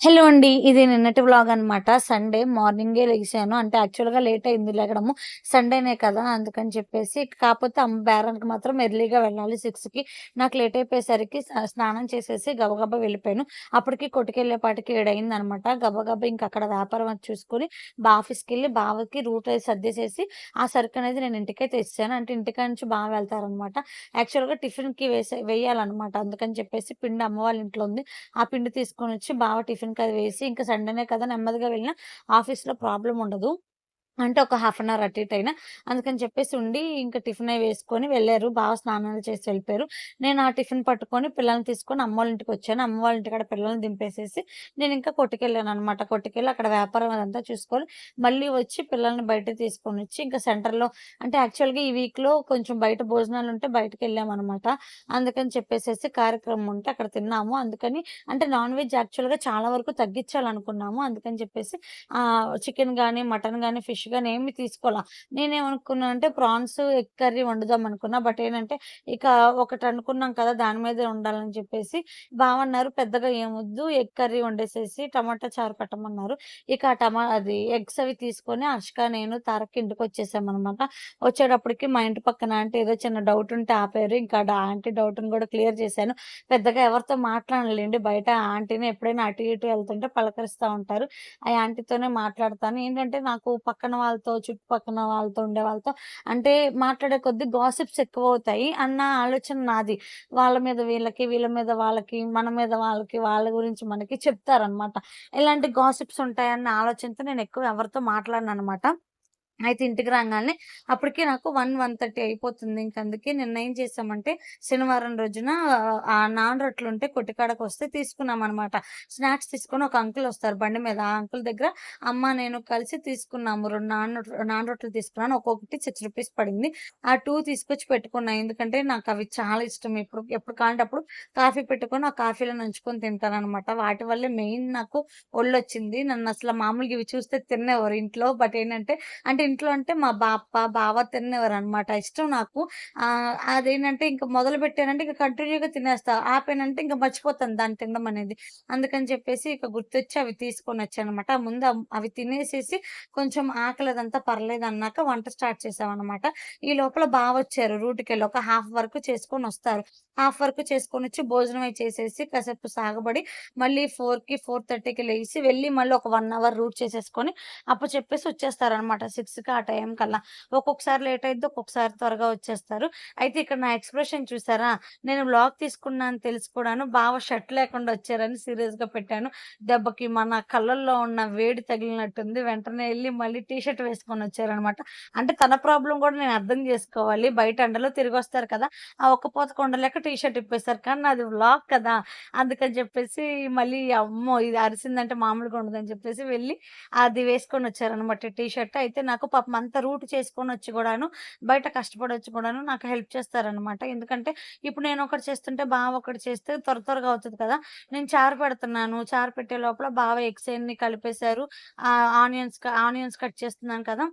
Hello అండి. ఇది నిన్నటి వ్లాగ్ అనమాట. సండే మార్నింగే లెగిసాను. అంటే యాక్చువల్‌గా లేట్ అయింది లేగడము సండేనే కదా! అందుకని చెప్పేసి కాకపోతే అమ్మ బేరానికి మాత్రం ఎర్లీగా వెళ్ళాలి సిక్స్కి నాకు లేట్ అయిపోయేసరికి స్నానం చేసేసి గబగబా వెళ్ళిపోయాను. అప్పటికి కొట్టుకెళ్ళేపాటికి 7 అయిందనమాట. గబగబా ఇంక అక్కడ వ్యాపారం అది చూసుకొని బా ఆఫీస్‌కెళ్ళి బావకి రూట్ అయితే సర్దేసేసి ఆ సరుకు అనేది నేను ఇంటికే తెచ్చాను అంటే ఇంటికాడ నుంచి బాగా వెళ్తారనమాట. యాక్చువల్‌గా టిఫిన్‌కి వేసే వేయాలన్నమాట అందుకని చెప్పేసి పిండి అమ్మ వాళ్ళ ఇంట్లో ఉంది. ఆ పిండి తీసుకొని వచ్చి బావ టిఫిన్ టిఫిన్‌కి అది వేసి ఇంకా సండేనే కదా! నెమ్మదిగా వెళ్ళినా ఆఫీస్‌లో ప్రాబ్లం ఉండదు. అంటే ఒక హాఫ్ అన్ అవర్ అటు ఇటు అయినా. అందుకని చెప్పేసి ఉండి ఇంకా టిఫిన్ అయి వేసుకొని వెళ్ళారు బాగా స్నానాలు చేసి వెళ్ళిపోయారు. నేను ఆ టిఫిన్ పట్టుకొని పిల్లల్ని తీసుకొని అమ్మ వాళ్ళ ఇంటికి వచ్చాను అమ్మ వాళ్ళ ఇంటికాడ పిల్లల్ని దింపేసేసి నేను ఇంకా కొట్టుకెళ్ళాను అనమాట కొట్టుకెళ్ళి అక్కడ వ్యాపారం అదంతా చూసుకొని మళ్ళీ వచ్చి పిల్లల్ని బయట తీసుకొని వచ్చి ఇంకా సెంటర్‌లో అంటే యాక్చువల్‌గా ఈ వీక్‌లో కొంచెం బయట భోజనాలు ఉంటే బయటకు వెళ్ళామన్నమాట అందుకని చెప్పేసేసి కార్యక్రమం ఉంటే అక్కడ తిన్నాము. అందుకని అంటే నాన్ వెజ్ యాక్చువల్‌గా చాలా వరకు తగ్గించాలనుకున్నాము. అందుకని చెప్పేసి చికెన్ కానీ మటన్ కానీ ఫిష్ గానీ ఏమి తీసుకోలా. నేనేమనుకున్నానంటే ప్రాన్స్, ఎగ్ కర్రీ వండుదాం అనుకున్నా. బట్ ఏంటంటే ఇక ఒకటి అనుకున్నాం కదా! దాని మీదే ఉండాలని చెప్పేసి బావన్నారు పెద్దగా ఏమొద్దు ఎగ్ కర్రీ వండేసేసి టమాటా చారు పెట్టమన్నారు. ఇక ఆ టమా అది ఎగ్స్ అవి తీసుకొని హర్షిక, నేను, తారక్ ఇంటికొచ్చేసామనమాట. వచ్చేటప్పటికి మా ఇంటి పక్కన ఆంటీ ఏదో చిన్న డౌట్ ఉంటే ఆపారు. ఇంకా ఆ ఆంటీ డౌట్‌ని కూడా క్లియర్ చేశాను. పెద్దగా ఎవరితో మాట్లాడలేండి బయట ఆంటీని ఎప్పుడైనా అటు ఇటు వెళ్తుంటే పలకరిస్తా ఉంటారు. ఆ ఆంటీతోనే మాట్లాడతాను. ఏంటంటే నాకు పక్కన వాళ్ళతో, చుట్టుపక్కన వాళ్ళతో ఉండే వాళ్ళతో అంటే మాట్లాడే కొద్దీ గాసిప్స్ ఎక్కువవుతాయి అన్న ఆలోచన నాది. వాళ్ళ మీద వీళ్ళకి, వీళ్ళ మీద వాళ్ళకి, మన మీద వాళ్ళకి, వాళ్ళ గురించి మనకి చెప్తారనమాట. ఇలాంటి గాసిప్స్ ఉంటాయన్న ఆలోచనతో నేను ఎక్కువ ఎవరితో మాట్లాడననమాట. అయితే ఇంటికి రాగానే అప్పటికి నాకు 1, 1:30 అయిపోతుంది. ఇంక అందుకే నిన్న ఏం చేశామంటే శనివారం రోజున ఆ నాన్ వస్తే తీసుకున్నాం అనమాట స్నాక్స్ తీసుకొని ఒక అంకుల్ వస్తారు బండి మీద. ఆ అంకుల్ దగ్గర అమ్మ, నేను కలిసి తీసుకున్నాము. రెండు నాన్ నాన్ రొట్టెలు తీసుకున్నాను. ఒక్కొక్కటి సిక్స్ రూపీస్ పడింది. ఆ టూ తీసుకొచ్చి పెట్టుకున్నాను ఎందుకంటే నాకు అవి చాలా ఇష్టం. ఎప్పుడు ఎప్పుడు కావాలంటే అప్పుడు కాఫీ పెట్టుకొని ఆ కాఫీలో నంచుకొని తింటాననమాట. వాటి వల్లే మెయిన్ నాకు వళ్ళొచ్చింది నన్ను అసలు మామూలుగా ఇవి చూస్తే తిన్నేవారు ఇంట్లో. బట్ ఏంటంటే అంటే ఇంట్లో అంటే మా బాప్ప, బావ తినేవారు అనమాట ఇష్టం నాకు. అదేంటంటే ఇంకా మొదలు పెట్టానంటే ఇంకా కంటిన్యూగా తినేస్తా. ఆపానంటే ఇంకా మర్చిపోతాను దాన్ని తినడం అనేది. అందుకని చెప్పేసి ఇక గుర్తొచ్చి అవి తీసుకొని వచ్చారనమాట ముందు అవి తినేసేసి కొంచెం ఆకలి అదంతా పర్లేదన్నాక వంట స్టార్ట్ చేశామనమాట. ఈ లోపల బావ వచ్చారు రూట్కి వెళ్ళి ఒక హాఫ్ వరకు చేసుకొని వస్తారు హాఫ్ వరకు చేసుకొనొచ్చి భోజనం అయి చేసేసి కాసేపు సాగబడి మళ్ళీ ఫోర్కి ఫోర్ థర్టీకి లేచి వెళ్ళి మళ్ళీ ఒక వన్ అవర్ రూట్ చేసేసుకొని అప్పచెప్పేసి వచ్చేస్తారనమాట. సిక్స్కి ఆ టైం కల్లా. ఒక్కొక్కసారి లేట్ అయిద్ది. ఒక్కొక్కసారి త్వరగా వచ్చేస్తారు. అయితే ఇక్కడ నా ఎక్స్‌ప్రెషన్ చూసారా? నేను బ్లాగ్ తీసుకున్నాను అని బాగా షర్ట్ లేకుండా వచ్చారని సీరియస్‌గా పెట్టాను. దెబ్బకి మన కళ్ళల్లో ఉన్న వేడి తగిలినట్టుంది. వెంటనే వెళ్ళి మళ్ళీ టీ షర్ట్ వేసుకొనొచ్చారనమాట. అంటే తన ప్రాబ్లం కూడా నేను అర్థం చేసుకోవాలి. బయట ఎండలో తిరిగొస్తారు కదా! ఆ ఒక్క పోత కొండలేక టీ షర్ట్ ఇప్పేసారు. కానీ నాది వ్లాగ్ కదా! అందుకని చెప్పేసి మళ్ళీ అమ్మో! ఇది అరిసిందంటే మామూలుగా ఉండదని చెప్పేసి వెళ్ళి అది వేసుకొని వచ్చారనమాట టీ షర్ట్. అయితే నాకు పాపం అంత రూట్ చేసుకొని వచ్చి కూడాను బయట కష్టపడొచ్చి కూడాను నాకు హెల్ప్ చేస్తారనమాట. ఎందుకంటే ఇప్పుడు నేను ఒకటి చేస్తుంటే బావ ఒకటి చేస్తే త్వర త్వరగా అవుతుంది కదా! నేను చారు పెడుతున్నాను. చారు పెట్టే లోపల బావ ఎగ్స్ అయన్నీ కలిపేశారు. ఆనియన్స్ ఆనియన్స్ కట్ చేస్తున్నాను కదా!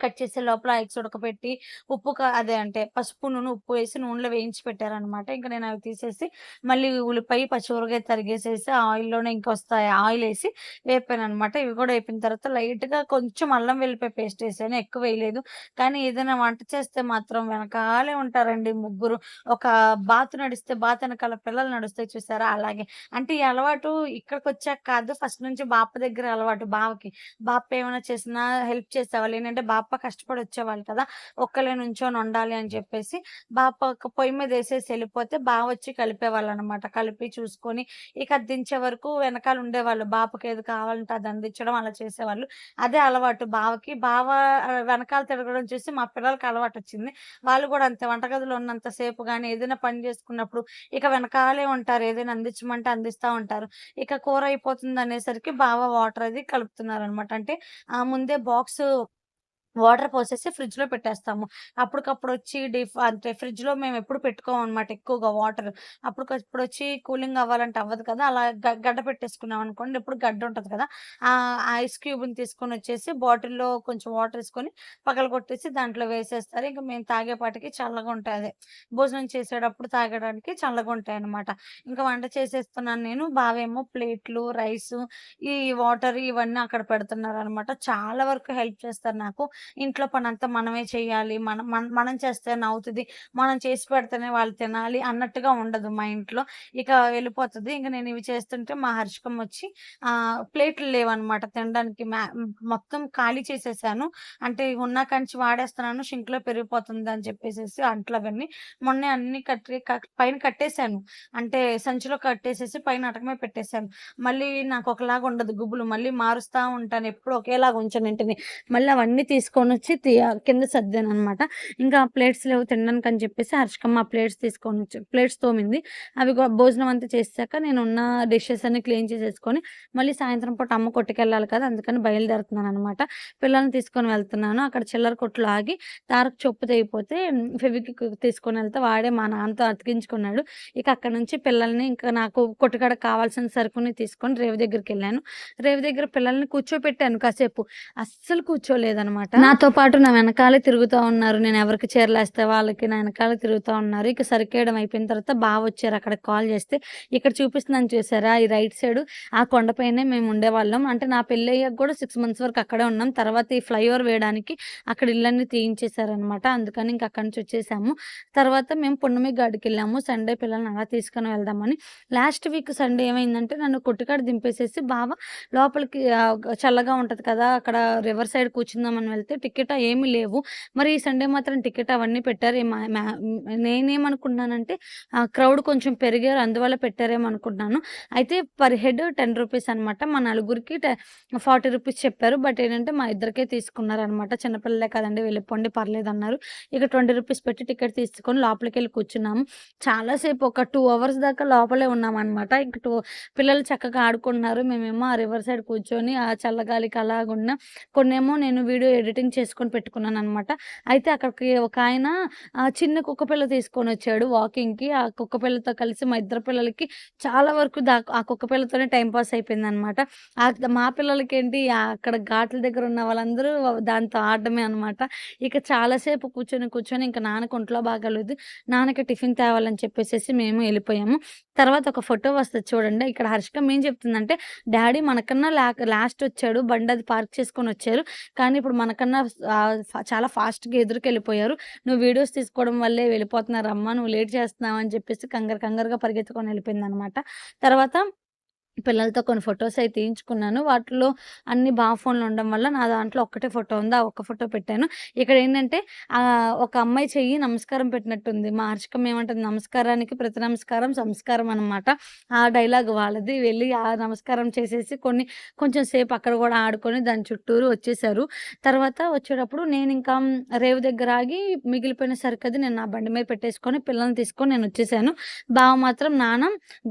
కట్ చేసే లోపల ఎగ్స్ ఉడకబెట్టి ఉప్పు అదే అంటే పసుపు నూనె ఉప్పు వేసి నూనెలో వేయించి పెట్టారనమాట. ఇంకా నేను అవి తీసేసి మళ్ళీ ఉల్లిపాయ, పచ్చిమిరకాయ తరిగేసేసి ఆయిల్‌లోనే ఇంకొస్తాయి వేపాను అనమాట ఇవి కూడా వేపిన తర్వాత లైట్‌గా కొంచెం అల్లం వెళ్ళిపోయి పేస్ట్ వేసాను ఎక్కువ వేయలేదు. కానీ ఏదైనా వంట చేస్తే మాత్రం వెనకాలే ఉంటారండి ముగ్గురు. ఒక బాత్ నడిస్తే బాత్ వెనకాల పిల్లలు నడుస్తాయి చూసారా? అలాగే. అంటే ఈ అలవాటు ఇక్కడికి వచ్చాక కాదు ఫస్ట్ నుంచి బాప దగ్గర అలవాటు బావకి. బాప ఏమైనా చేసినా హెల్ప్ చేసేవాళ్ళు. ఏంటంటే బాప కష్టపడి వచ్చేవాళ్ళు కదా! ఒక్కళ్ళే నుంచొని ఉండాలి అని చెప్పేసి బాప పొయ్యి మీద వేసేసి వెళ్ళిపోతే బావ వచ్చి కలిపేవాళ్ళు అనమాట కలిపి చూసుకొని ఇక అది దించే వరకు వెనకాల ఉండేవాళ్ళు. బాపకి ఏది కావాలంటే అది అందించడం అలా చేసేవాళ్ళు. అదే అలవాటు బావకి. బావ వెనకాల తిరగడం చూసి మా పిల్లలకి అలవాటు వచ్చింది వాళ్ళు కూడా అంతే వంటగదిలో ఉన్నంత సేపు కానీ ఏదైనా పని చేసుకున్నప్పుడు ఇక వెనకాలే ఉంటారు. ఏదైనా అందించమంటే అందిస్తా ఉంటారు. ఇక కూర అయిపోతుంది అనేసరికి బావ వాటర్ అది కలుపుతున్నారు అనమాట అంటే ఆ ముందే బాక్స్ వాటర్ పోసేసి ఫ్రిడ్జ్‌లో పెట్టేస్తాము. అప్పటికప్పుడు వచ్చి డిఫ్ అంటే ఫ్రిడ్జ్‌లో మేము ఎప్పుడు పెట్టుకోమనమాట ఎక్కువగా వాటర్. అప్పటికప్పుడొచ్చి కూలింగ్ అవ్వాలంటే అవ్వదు కదా! అలా గడ్డ పెట్టేసుకున్నాం అనుకోండి, ఎప్పుడు గడ్డ ఉంటుంది కదా! ఆ ఐస్ క్యూబ్‌ని తీసుకొనొచ్చేసి బాటిల్‌లో కొంచెం వాటర్ వేసుకొని పగల కొట్టేసి దాంట్లో వేసేస్తారు. ఇంకా మేము తాగేపాటికి చల్లగా ఉంటాయి. అదే భోజనం చేసేటప్పుడు తాగడానికి చల్లగా ఉంటాయి అనమాట ఇంకా వంట చేసేస్తున్నాను నేను. బావేమో ప్లేట్లు, రైస్ ఈ వాటర్ ఇవన్నీ అక్కడ పెడుతున్నారు అనమాట చాలా వరకు హెల్ప్ చేస్తారు నాకు. ఇంట్లో పనంతా మనమే చేయాలి. మనం మన మనం చేస్తేనే అవుతది. మనం చేసి పెడితేనే వాళ్ళు తినాలి అన్నట్టుగా ఉండదు మా ఇంట్లో. ఇక వెళ్ళిపోతది. ఇంకా నేను ఇవి చేస్తుంటే మా హర్షకం వచ్చి ఆ ప్లేట్లు లేవనమాట తినడానికి. మ్యా మొత్తం ఖాళీ చేసేసాను. అంటే ఉన్న కంచి వాడేస్తున్నాను. షింక్‌లో పెరిగిపోతుందని అంట్లు అవన్నీ మొన్నే అన్ని కట్టి పైన కట్టేసాను. అంటే సంచిలో కట్టేసేసి పైన అటకమే పెట్టేసాను. మళ్ళీ నాకు ఒకలాగా ఉండదు గుబులు. మళ్ళీ మారుస్తా ఉంటాను. ఎప్పుడు ఒకేలాగా ఉంచను ఇంటిని. మళ్ళీ అవన్నీ తీసుకు తీసుకొని వచ్చి కింద సర్దాననమాట. ఇంకా ప్లేట్స్ లేవు అని చెప్పేసి హర్షికమ్మ ప్లేట్స్ తీసుకొని వచ్చి ప్లేట్స్ తోమింది. అవి భోజనం అంతా చేశాక నేను ఉన్న డిషెస్ అన్ని క్లీన్ చేసేసుకొని, మళ్ళీ సాయంత్రం పూట అమ్మ కొట్టుకెళ్ళాలి కదా! అందుకని బయలుదేరుతున్నాను అనమాట పిల్లల్ని తీసుకొని వెళ్తున్నాను. అక్కడ చిల్లర కొట్లు ఆగి తారకు చొప్పు తెగిపోతే తీసుకొని వెళ్తా వాడే మా నాన్నతో అతికించుకున్నాడు. ఇక అక్కడి నుంచి పిల్లల్ని ఇంకా నాకు కొట్టుకాడకి కావాల్సిన సరుకుని తీసుకొని రేవు దగ్గరికెళ్ళాను. రేవు దగ్గర పిల్లల్ని కూర్చోపెట్టాను కాసేపు. అస్సలు కూర్చోలేదనమాట. నాతో పాటు నా వెనకాలే తిరుగుతూ ఉన్నారు. నేను ఎవరికి చీరలేస్తే వాళ్ళకి నా వెనకాలే తిరుగుతూ ఉన్నారు. ఇక సరికేయడం అయిపోయిన తర్వాత బాగా వచ్చారు అక్కడ కాల్ చేస్తే, ఇక్కడ చూపిస్తున్నాను చూసారా? ఈ రైట్ సైడ్ ఆ కొండపైనే మేము ఉండేవాళ్ళం. అంటే నా పెళ్ళయ్యాక కూడా సిక్స్ మంత్స్ వరకు అక్కడే ఉన్నాం. తర్వాత ఈ ఫ్లైఓవర్ వేయడానికి అక్కడ ఇళ్ళన్నీ తీయించేశారనమాట అందుకని ఇంక అక్కడి నుంచి వచ్చేసాము. తర్వాత మేము పున్నమి ఘాట్‌కెళ్ళాము. సండే పిల్లల్ని అలా తీసుకొని వెళ్దామని. లాస్ట్ వీక్ సండే ఏమైందంటే నన్ను కొట్టుకాడ దింపేసేసి బావ లోపలికి చల్లగా ఉంటుంది కదా! అక్కడ రివర్ సైడ్ కూర్చుందామని వెళ్తే టికెట్ ఏమి లేవు. మరి ఈ సండే మాత్రం టికెట్ అవన్నీ పెట్టారు. మా నేనేమనుకున్నానంటే క్రౌడ్ కొంచెం పెరిగారు అందువల్ల పెట్టారేమో అనుకున్నాను. అయితే పర్ హెడ్ 10 రూపీస్ అనమాట. మా నలుగురికి టె 40 రూపీస్ చెప్పారు. బట్ ఏంటంటే మా ఇద్దరికే తీసుకున్నారనమాట. చిన్నపిల్లలే కదండి కదండీ వెళ్ళిపోండి పర్లేదన్నారు. ఇక 20 రూపీస్ పెట్టి టికెట్ తీసుకొని లోపలికి వెళ్ళి కూర్చున్నాము. చాలా సేపు ఒక టూ అవర్స్ దాకా లోపలే ఉన్నామన్నమాట ఇంక టూ పిల్లలు చక్కగా ఆడుకుంటున్నారు. మేమేమో ఆ రివర్ సైడ్ కూర్చొని ఆ చల్లగాలికి అలాగున్నా కొన్నేమో నేను వీడియో ఎడిట్ ఎడిటింగ్ చేసుకొని పెట్టుకున్నాను అనమాట అయితే అక్కడికి ఒక ఆయన చిన్న కుక్క పిల్ల తీసుకొనొచ్చాడు వాకింగ్‌కి. ఆ కుక్క పిల్లతో కలిసి మా ఇద్దరు పిల్లలకి చాలా వరకు దా ఆ కుక్క పిల్లతోనే టైమ్ పాస్ అయిపోయిందనమాట. ఆక్ మా పిల్లలకేంటి అక్కడ ఘాట్ల దగ్గర ఉన్న వాళ్ళందరూ దాంతో ఆడడమే అనమాట. ఇక చాలాసేపు కూర్చొని, కూర్చొని ఇంకా నాన్నకి ఒంట్లో బాగాలేదు. నాన్నకి టిఫిన్ తేవాలని చెప్పేసేసి మేము వెళ్ళిపోయాము తర్వాత ఒక ఫోటో వస్తుంది చూడండి. ఇక్కడ హర్షిక ఏం చెప్తుందంటే, డాడీ మనకన్నా లాస్ట్ వచ్చాడు. బండి అది పార్క్ చేసుకొని వచ్చారు కానీ ఇప్పుడు మనకన్నా కన్నా చాలా ఫాస్ట్‌గా ఎదురుకెళ్ళిపోయారు. నువ్వు వీడియోస్ తీసుకోవడం వల్లే వెళ్ళిపోతున్నారమ్మా. నువ్వు లేట్ చేస్తున్నావు అని చెప్పేసి కంగారు కంగారుగా పరిగెత్తుకొని వెళ్ళిపోయిందనమాట. తర్వాత పిల్లలతో కొన్ని ఫొటోస్ అయితే తీయించుకున్నాను. వాటిలో అన్ని బాగా ఫోన్లు ఉండడం వల్ల నా దాంట్లో ఒక్కటే ఫోటో ఉంది. ఆ ఒక్క ఫోటో పెట్టాను. ఇక్కడ ఏంటంటే ఒక అమ్మాయి చెయ్యి నమస్కారం పెట్టినట్టుంది. మా హర్షికమ్మ ఏమంటుంది నమస్కారానికి ప్రతి నమస్కారం సంస్కారం అనమాట. ఆ డైలాగ్ వాళ్ళది. వెళ్ళి ఆ నమస్కారం చేసేసి కొన్ని కొంచెం సేపు అక్కడ కూడా ఆడుకొని దాని చుట్టూరు వచ్చేసారు. తర్వాత వచ్చేటప్పుడు నేను ఇంకా రేవు దగ్గర ఆగి మిగిలిపోయిన సరికది నేను నా బండి మీద పెట్టేసుకొని పిల్లల్ని తీసుకొని నేను వచ్చేసాను బావ మాత్రం నాన్న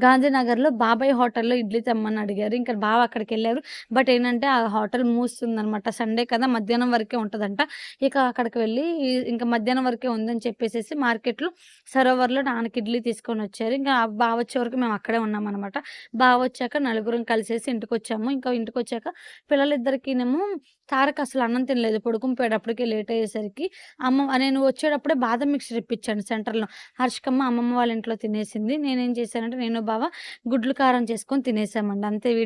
గాంధీనగర్‌లో బాబాయ్ హోటల్‌లో ఇడ్లీ తెమ్మని అడిగారు. ఇంకా బావ అక్కడికి వెళ్ళారు బట్ ఏంటంటే ఆ హోటల్ మూస్తుందనమాట. సండే కదా! మధ్యాహ్నం వరకే ఉంటుందంట ఇక అక్కడికి వెళ్ళి ఇంకా మధ్యాహ్నం వరకే ఉందని చెప్పేసేసి మార్కెట్‌లో సరోవర్‌లో నాన్నకి ఇడ్లీ తీసుకొని వచ్చారు ఇంకా బావ వచ్చే వరకు మేము అక్కడే ఉన్నామనమాట. బావ వచ్చాక నలుగురం కలిసేసి ఇంటికి వచ్చాము ఇంకా ఇంటికి వచ్చాక పిల్లలిద్దరికినేమో తారక్ అసలు అన్నం తినలేదు. పడుకొని లేట్ అయ్యేసరికి. అమ్మ నేను వచ్చేటప్పుడే బాదం మిక్చర్ ఇప్పించాను సెంటర్‌లో. హర్షికమ్మ అమ్మమ్మ వాళ్ళ ఇంట్లో తినేసింది. నేనేం చేశానంటే నేను, బావ గుడ్లు కారం చేసుకొని తినేసి చేసామండి అంతే వీడియో